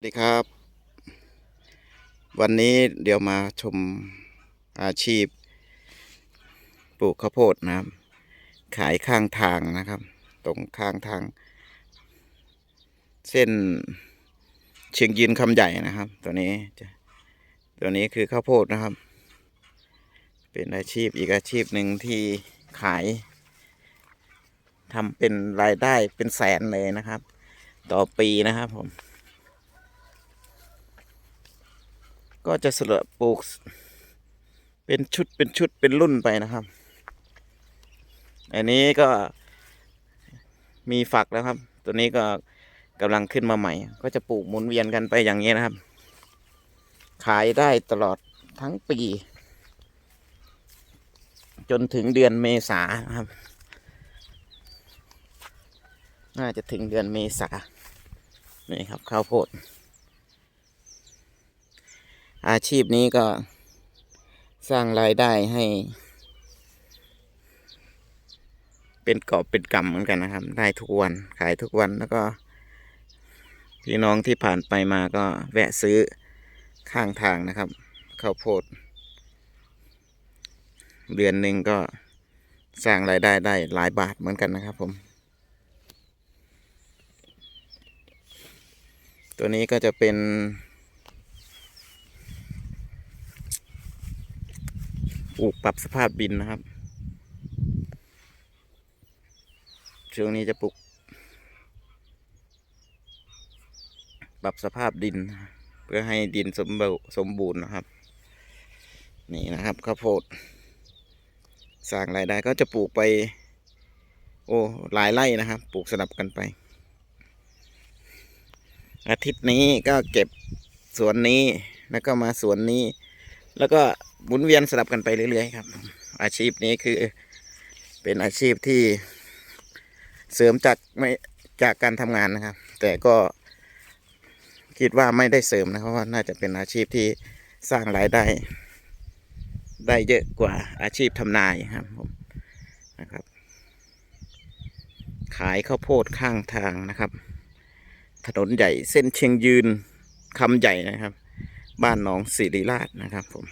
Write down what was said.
สวัสดีครับ วันนี้เดี๋ยวมาชมอาชีพ ปลูกข้าวโพดนะครับ ขายข้างทางนะครับ ตรงข้างทาง เส้นเชียงยืนคำใหญ่นะครับ ตัวนี้ตัวนี้คือข้าวโพดนะครับ เป็นอาชีพอีกอาชีพหนึ่งที่ขายทำเป็นรายได้เป็นแสนเลยนะครับ ต่อปีนะครับผม ก็จะสลับปลูก เป็นชุดเป็นชุดเป็นรุ่นไปนะครับ อันนี้ก็มีฝักแล้วครับ ตัวนี้ก็กำลังขึ้นมาใหม่ ก็จะปลูกหมุนเวียนกันไปอย่างนี้นะครับ ขายได้ตลอดทั้งปี จนถึงเดือนเมษาครับ น่าจะถึงเดือนเมษานี่ครับข้าวโพด อาชีพนี้ก็สร้างรายได้ให้ เป็นกอบเป็นกำเหมือนกันนะครับ ได้ทุกวันขายทุกวันแล้วก็ พี่น้องที่ผ่านไปมาก็แวะซื้อข้างทางนะครับข้าวโพด เดือนหนึ่งก็สร้างรายได้ได้หลายบาทเหมือนกันนะครับผม ตัวนี้ก็จะเป็น ปลูกปรับสภาพดินนะครับ ช่วงนี้จะปลูก ปรับสภาพดิน เพื่อให้ดินสมบูรณ์สมบูรณ์นะครับ นี่นะครับข้าวโพดสร้างรายได้ก็จะปลูกไป โอ้หลายไร่นะครับ ปลูกสลับกันไป อาทิตย์นี้ก็เก็บสวนนี้แล้วก็มาสวนนี้ แล้วก็หมุนเวียนสลับกันไปเรื่อยๆครับ อาชีพนี้คือเป็นอาชีพที่เสริมจากไม่จากการทำงานนะครับ แต่ก็คิดว่าไม่ได้เสริมนะครับว่าน่าจะเป็นอาชีพที่สร้างรายได้ ได้เยอะกว่าอาชีพทำนายครับผมนะครับ ขายข้าวโพดข้างทางนะครับ ถนนใหญ่เส้นเชียงยืนคำใหญ่นะครับ บ้านหนองสิริราชนะครับผม